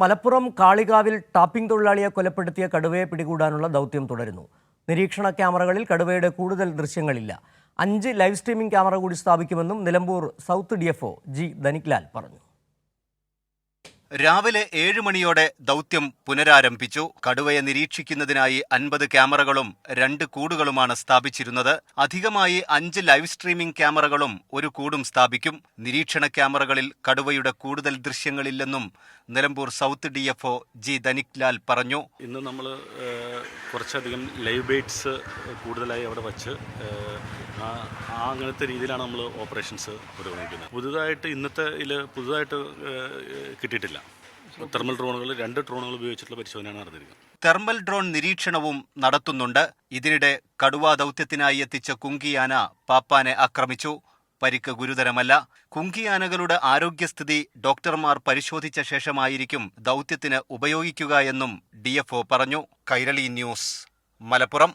Malappuram കാളികാവിൽ tapping തൊഴിലാളിയെ കൊലപ്പെടുത്തിയ കടുവയെ പിടികൂടാനുള്ള ദൗത്യം തുടരുന്നു. നിരീക്ഷണ ക്യാമറകളിൽ കടുവയുടെ കൂടുതൽ ദൃശ്യങ്ങളില്ല. അഞ്ച് ലൈവ് സ്ട്രീമിംഗ് ക്യാമറ കൂടി സ്ഥാപിക്കുമെന്നും Nilambur south D G Dhaniklal പറഞ്ഞു. രാവിലെ ഏഴ് മണിയോടെ ദൗത്യം പുനരാരംഭിച്ചു. കടുവയെ നിരീക്ഷിക്കുന്നതിനായി അൻപത് ക്യാമറകളും രണ്ട് കൂടുകളുമാണ് സ്ഥാപിച്ചിരുന്നത്. അധികമായി അഞ്ച് ലൈവ് സ്ട്രീമിംഗ് ക്യാമറകളും ഒരു കൂടും സ്ഥാപിക്കും. നിരീക്ഷണ ക്യാമറകളിൽ കടുവയുടെ കൂടുതൽ ദൃശ്യങ്ങളില്ലെന്നും Nilambur south D F G Dhanik Lal പറഞ്ഞു. ഇന്ന് നമ്മൾ കുറച്ചധികം ലൈവ് ബേറ്റ്സ് കൂടുതലായി അവിടെ വച്ച് ആ അങ്ങനത്തെ രീതിയിലാണ് നമ്മൾ ഓപ്പറേഷൻസ് പുരോഗമിക്കുന്നത്. പുതുതായിട്ട് ഇന്നത്തെ ഇതിൽ പുതുതായിട്ട് കിട്ടിയിട്ടില്ല. തെർമൽ ഡ്രോണുകൾ രണ്ട് ഡ്രോണുകൾ ഉപയോഗിച്ചിട്ടുള്ള പരിശോധനയാണ് നടന്നിരിക്കുന്നത്. തെർമൽ ഡ്രോൺ നിരീക്ഷണവും നടത്തുന്നുണ്ട്. ഇതിനിടെ കടുവാ ദൗത്യത്തിനായി എത്തിച്ച കുങ്കിയാന പാപ്പാനെ ആക്രമിച്ചു. പരിക്ക് ഗുരുതരമല്ല. കുങ്കിയാനകളുടെ ആരോഗ്യസ്ഥിതി ഡോക്ടർമാർ പരിശോധിച്ച ശേഷമായിരിക്കും ദൗത്യത്തിന് ഉപയോഗിക്കുക എന്നും ഡി പറഞ്ഞു. കൈരളി ന്യൂസ് മലപ്പുറം